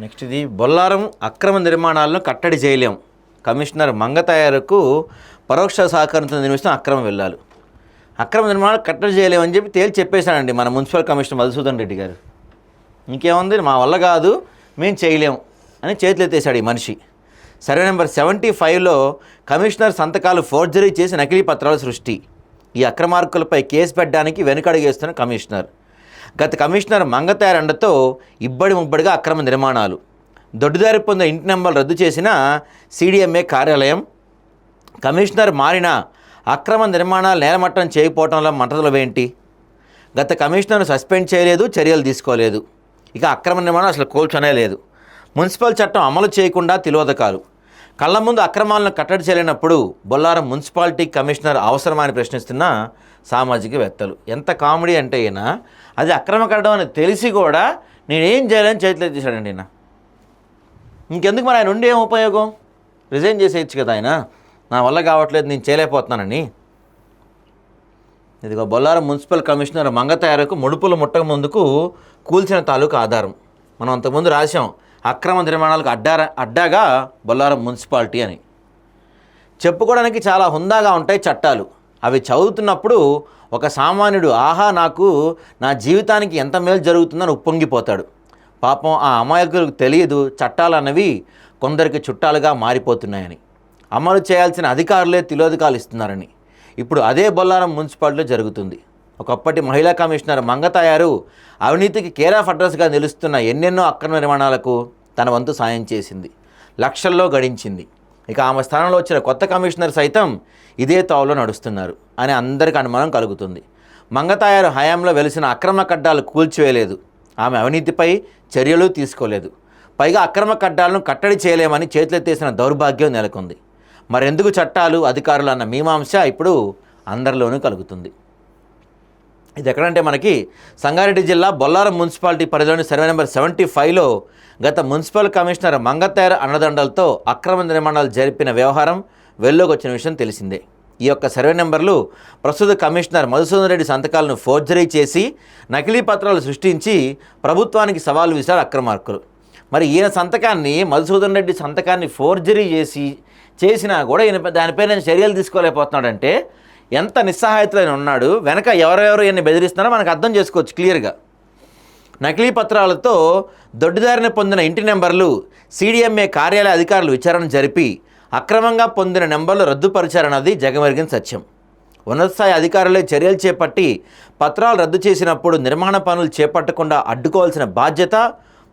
Next ఇది బొల్లారం అక్రమ నిర్మాణాలను కట్టడి చేయలేం. కమిషనర్ మంగతయ్యకు పరోక్ష సహకారంతో నిర్మిస్తున్న అక్రమ వెళ్ళాలి అక్రమ నిర్మాణాలు కట్టడి చేయలేమని చెప్పి తేల్చి చెప్పేశానండి మన మున్సిపల్ కమిషనర్ మధుసూదన్ రెడ్డి గారు. ఇంకేముంది? మా వల్ల కాదు మేము చేయలేం అని చేతులు ఎత్తేసాడు ఈ మనిషి. సర్వే నెంబర్ సెవెంటీ ఫైవ్లో కమిషనర్ సంతకాలు ఫోర్జరీ చేసి నకిలీ పత్రాల సృష్టి. ఈ అక్రమార్కులపై కేసు పెట్టడానికి వెనుకడుగేస్తున్న కమిషనర్. గత కమిషనర్ మంగతారండతో ఇబ్బడి ముబ్బడిగా అక్రమ నిర్మాణాలు. దొడ్డుదారి పొందిన ఇంటి నెంబర్లు రద్దు చేసిన సీడీఎంఏ కార్యాలయం. కమిషనర్ మారిన అక్రమ నిర్మాణాలు నేలమట్టం చేయకపోవడంలో మంటలు ఏంటి? గత కమిషనర్ను సస్పెండ్ చేయలేదు చర్యలు తీసుకోలేదు. ఇక అక్రమ నిర్మాణం అసలు కూల్చొనే లేదు. మున్సిపల్ చట్టం అమలు చేయకుండా తిలోదకాలు. కళ్ళ ముందు అక్రమాలను కట్టడి చేయలేనప్పుడు బొల్లారం మున్సిపాలిటీ కమిషనర్ అవసరమని ప్రశ్నిస్తున్న సామాజికవేత్తలు. ఎంత కామెడీ అంటే ఈయన? అది అక్రమ కట్టడం అని తెలిసి కూడా నేనేం చేయాలని చేతిలో తీశాడండి ఈయన. ఇంకెందుకు మరి ఆయన ఉండి ఏం ఉపయోగం? రిజైన్ చేసేయచ్చు కదా ఆయన. నా వల్ల కావట్లేదు నేను చేయలేకపోతున్నానని. ఇదిగో బొల్లారం మున్సిపల్ కమిషనర్ మంగతయారకు ముడుపులు ముట్టక ముందుకు కూల్చిన తాలూకు ఆధారం. మనం అంతకుముందు రాశాం అక్రమ నిర్మాణాలకు అడ్డా అడ్డాగా బొల్లారం మున్సిపాలిటీ అని. చెప్పుకోవడానికి చాలా హుందాగా ఉంటాయి చట్టాలు. అవి చదువుతున్నప్పుడు ఒక సామాన్యుడు ఆహా నాకు నా జీవితానికి ఎంత మేలు జరుగుతుందని ఉప్పొంగిపోతాడు. పాపం ఆ అమాయకులకు తెలియదు చట్టాలు అన్నవి కొందరికి చుట్టాలుగా మారిపోతున్నాయని. అమలు చేయాల్సిన అధికారులే తిలోదకాలు ఇస్తున్నారని. ఇప్పుడు అదే బొల్లారం మున్సిపాలిటీలో జరుగుతుంది. ఒకప్పటి మహిళా కమిషనర్ మంగతాయారు అవినీతికి కేర్ ఆఫ్ అడ్రస్గా నిలుస్తున్న ఎన్నెన్నో అక్రమ నిర్మాణాలకు తన వంతు సాయం చేసింది. లక్షల్లో గడించింది. ఇక ఆమె స్థానంలో వచ్చిన కొత్త కమిషనర్ సైతం ఇదే తావులో నడుస్తున్నారు అని అందరికీ అనుమానం కలుగుతుంది. మంగతాయారు హయాంలో వెలిసిన అక్రమ కడ్డాలు కూల్చివేయలేదు. ఆమె అవినీతిపై చర్యలు తీసుకోలేదు. పైగా అక్రమ కడ్డాలను కట్టడి చేయలేమని చేతులెత్తేసిన దౌర్భాగ్యం నెలకొంది. మరెందుకు చట్టాలు అధికారులు అన్న మీమాంస ఇప్పుడు అందరిలోనూ కలుగుతుంది. ఇది ఎక్కడంటే మనకి సంగారెడ్డి జిల్లా బొల్లారం మున్సిపాలిటీ పరిధిలోని సర్వే నెంబర్ సెవెంటీ ఫైవ్లో గత మున్సిపల్ కమిషనర్ మంగతేర అన్నదండలతో అక్రమ నిర్మాణాలు జరిపిన వ్యవహారం వెల్లోకి వచ్చిన విషయం తెలిసిందే. ఈ యొక్క సర్వే నెంబర్లు ప్రస్తుత కమిషనర్ మధుసూదన్ రెడ్డి సంతకాలను ఫోర్జరీ చేసి నకిలీ పత్రాలు సృష్టించి ప్రభుత్వానికి సవాలు విసిరారు అక్రమార్కులు మరి ఈయన సంతకాన్ని మధుసూదన్ రెడ్డి సంతకాన్ని ఫోర్జరీ చేసి చేసినా కూడా ఈయన దానిపైన చర్యలు తీసుకోలేకపోతున్నాడంటే ఎంత నిస్సహాయతలైన ఉన్నాడు వెనక ఎవరెవరు ఈయన్ని బెదిరిస్తున్నారో మనకు అర్థం చేసుకోవచ్చు క్లియర్గా. నకిలీ పత్రాలతో దొడ్డిదారిన పొందిన ఇంటి నెంబర్లు సీడీఎంఏ కార్యాలయ అధికారులు విచారణ జరిపి అక్రమంగా పొందిన నెంబర్లు రద్దుపరిచారన్నది జగమెరిగిన సత్యం. ఉన్నత స్థాయి అధికారులే చర్యలు చేపట్టి పత్రాలు రద్దు చేసినప్పుడు నిర్మాణ పనులు చేపట్టకుండా అడ్డుకోవాల్సిన బాధ్యత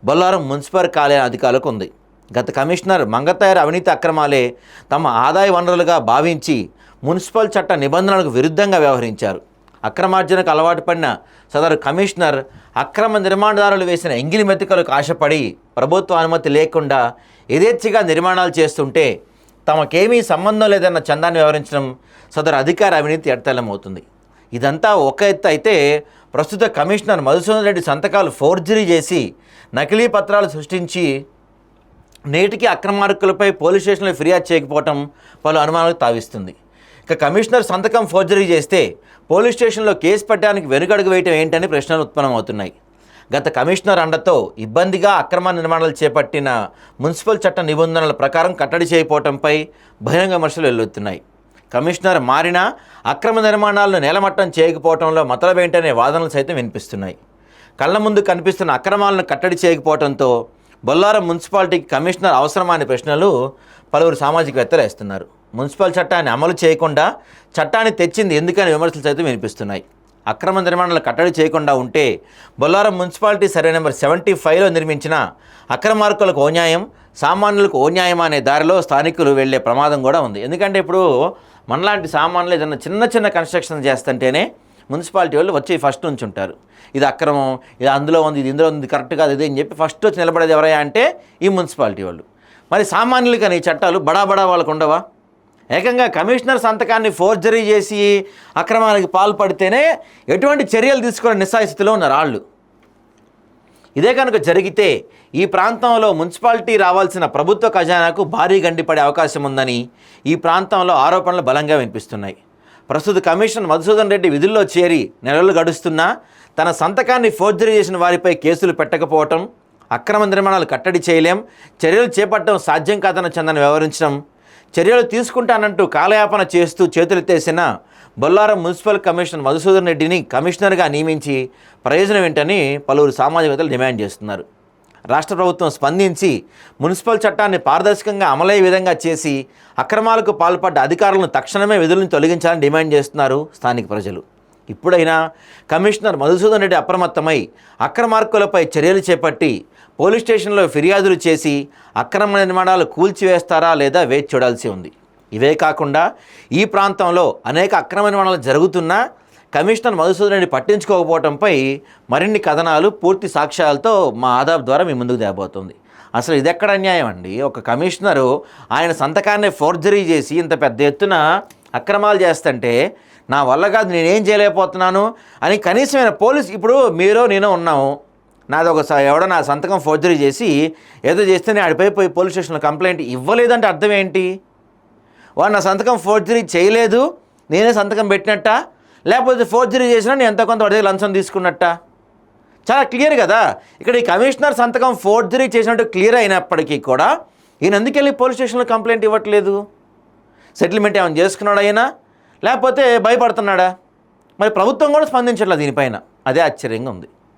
బొల్లారం మున్సిపల్ కార్యాలయ అధికారులకు ఉంది. గత కమిషనర్ మంగతాయర్ అవినీతి అక్రమాలే తమ ఆదాయ వనరులుగా భావించి మున్సిపల్ చట్ట నిబంధనలకు విరుద్ధంగా వ్యవహరించారు. అక్రమార్జనకు అలవాటు పడిన సదరు కమిషనర్ అక్రమ నిర్మాణదారులు వేసిన ఎంగిలి మెతుకలకు ఆశపడి ప్రభుత్వ అనుమతి లేకుండా యథేచ్ఛగా నిర్మాణాలు చేస్తుంటే తమకేమీ సంబంధం లేదన్న చందాన్ని వ్యవహరించడం సదరు అధికార అవినీతి ఎడతెల్లమవుతుంది ఇదంతా ఒక ఎత్తు అయితే ప్రస్తుత కమిషనర్ మధుసూదన్ రెడ్డి సంతకాలు ఫోర్జరీ చేసి నకిలీ పత్రాలు సృష్టించి నేటికి అక్రమార్కులపై పోలీస్ స్టేషన్లో ఫిర్యాదు చేయకపోవటం పలు అనుమానాలకు తావిస్తుంది. ఇక కమిషనర్ సంతకం ఫోర్జరీ చేస్తే పోలీస్ స్టేషన్లో కేసు పెట్టడానికి వెనుకడుగు వేయటం ఏంటని ప్రశ్నలు ఉత్పన్నమవుతున్నాయి. గత కమిషనర్ అండతో ఇబ్బందిగా అక్రమ నిర్మాణాలు చేపట్టిన మున్సిపల్ చట్ట నిబంధనల ప్రకారం కట్టడి చేయకపోవటంపై బహిరంగ విమర్శలు వెల్లుతున్నాయి కమిషనర్ మారినా అక్రమ నిర్మాణాలను నేలమట్టం చేయకపోవడంలో మతలబేంటనే వాదనలు సైతం వినిపిస్తున్నాయి. కళ్ళ ముందు కనిపిస్తున్న అక్రమాలను కట్టడి చేయకపోవడంతో బొల్లారం మున్సిపాలిటీకి కమిషనర్ అవసరమా అనే ప్రశ్నలు పలువురు సామాజికవేత్తలు వేస్తున్నారు. మున్సిపల్ చట్టాన్ని అమలు చేయకుండా చట్టాన్ని తెచ్చింది ఎందుకని విమర్శలు సైతం వినిపిస్తున్నాయి. అక్రమ నిర్మాణాలు కట్టడి చేయకుండా ఉంటే Bollaram municipality survey number seventy ఫైవ్లో నిర్మించిన అక్రమార్కులకు ఓన్యాయం సామాన్యులకు ఓన్యాయం అనే దారిలో స్థానికులు వెళ్ళే ప్రమాదం కూడా ఉంది. ఎందుకంటే ఇప్పుడు మనలాంటి సామాన్యులు ఏదైనా చిన్న చిన్న కన్స్ట్రక్షన్ చేస్తుంటేనే మున్సిపాలిటీ వాళ్ళు వచ్చి ఫస్ట్ నుంచి ఉంటారు. ఇది అక్రమం ఇది అందులో ఉంది ఇది ఇందులో ఉంది కరెక్ట్ కాదు ఇది అని చెప్పి ఫస్ట్ వచ్చి నిలబడేది ఎవరయ్యా అంటే ఈ మున్సిపాలిటీ వాళ్ళు. మరి సామాన్యులు కానీ ఈ చట్టాలు బడా బడా వాళ్ళకు ఉండవా? ఏకంగా కమిషనర్ సంతకాన్ని ఫోర్జరీ చేసి అక్రమానికి పాల్పడితేనే ఎటువంటి చర్యలు తీసుకునే నిస్సాయిస్థితిలో ఉన్నారు వాళ్ళు ఇదే కనుక జరిగితే ఈ ప్రాంతంలో మున్సిపాలిటీ రావాల్సిన ప్రభుత్వ ఖజానాకు భారీ గండిపడే అవకాశం ఉందని ఈ ప్రాంతంలో ఆరోపణలు బలంగా వినిపిస్తున్నాయి. ప్రస్తుత కమిషన్ మధుసూదన్ రెడ్డి విధుల్లో చేరి నెలలు గడుస్తున్నా తన సంతకాన్ని ఫోర్జరీ చేసిన వారిపై కేసులు పెట్టకపోవటం అక్రమ నిర్మాణాలు కట్టడి చేయలేం చర్యలు చేపట్టడం సాధ్యం కాదన్న చందన వివరించడం చర్యలు తీసుకుంటానంటూ కాలయాపన చేస్తూ చేతులెత్తేసిన బొల్లారం మున్సిపల్ కమిషనర్ మధుసూదన్ రెడ్డిని కమిషనర్గా నియమించి ప్రయోజనం ఏంటని పలువురు సామాజికవేత్తలు డిమాండ్ చేస్తున్నారు. రాష్ట్ర ప్రభుత్వం స్పందించి మున్సిపల్ చట్టాన్ని పారదర్శకంగా అమలయ్యే విధంగా చేసి అక్రమాలకు పాల్పడ్డ అధికారులను తక్షణమే విధులను తొలగించాలని డిమాండ్ చేస్తున్నారు స్థానిక ప్రజలు. ఇప్పుడైనా కమిషనర్ మధుసూదన్ రెడ్డి అప్రమత్తమై అక్రమార్కులపై చర్యలు చేపట్టి పోలీస్ స్టేషన్లో ఫిర్యాదులు చేసి అక్రమ నిర్మాణాలు కూల్చివేస్తారా లేదా వేచి చూడాల్సి ఉంది. ఇవే కాకుండా ఈ ప్రాంతంలో అనేక అక్రమ నిర్మాణాలు జరుగుతున్నా కమిషనర్ మధుసూదన్ రెడ్డి పట్టించుకోకపోవడంపై మరిన్ని కథనాలు పూర్తి సాక్ష్యాలతో మా ఆదాబ్ ద్వారా మీ ముందుకు తేబోతుంది. అసలు ఇది ఎక్కడ అన్యాయం అండి? ఒక కమిషనరు ఆయన సంతకాన్ని ఫోర్జరీ చేసి ఇంత పెద్ద ఎత్తున అక్రమాలు చేస్తుంటే నా వల్ల కాదు నేనేం చేయలేకపోతున్నాను అని కనీసమైన పోలీస్ ఇప్పుడు మీరు నేను ఉన్నాము. నాది ఒక ఎవడో నా సంతకం ఫోర్జరీ చేసి ఏదో చేస్తే నేను ఆడిపోయి పోయి పోలీస్ స్టేషన్లో కంప్లైంట్ ఇవ్వలేదంటే అర్థం ఏంటి? వాడు నా సంతకం ఫోర్జరీ చేయలేదు నేనే సంతకం పెట్టినట్ట? లేకపోతే ఫోర్జరీ చేసినా నేను ఎంత కొంత వాడి దగ్గర లంచం తీసుకున్నట్ట? చాలా క్లియర్ కదా. ఇక్కడ ఈ కమిషనర్ సంతకం ఫోర్జరీ చేసినట్టు క్లియర్ అయినప్పటికీ కూడా ఈయన ఎందుకెళ్ళి పోలీస్ స్టేషన్లో కంప్లైంట్ ఇవ్వట్లేదు? సెటిల్మెంట్ ఏమైనా చేసుకున్నాడా అయినా లేకపోతే భయపడుతున్నాడా? మరి ప్రభుత్వం కూడా స్పందించట్లేదు దీనిపైన? అదే ఆశ్చర్యంగా ఉంది.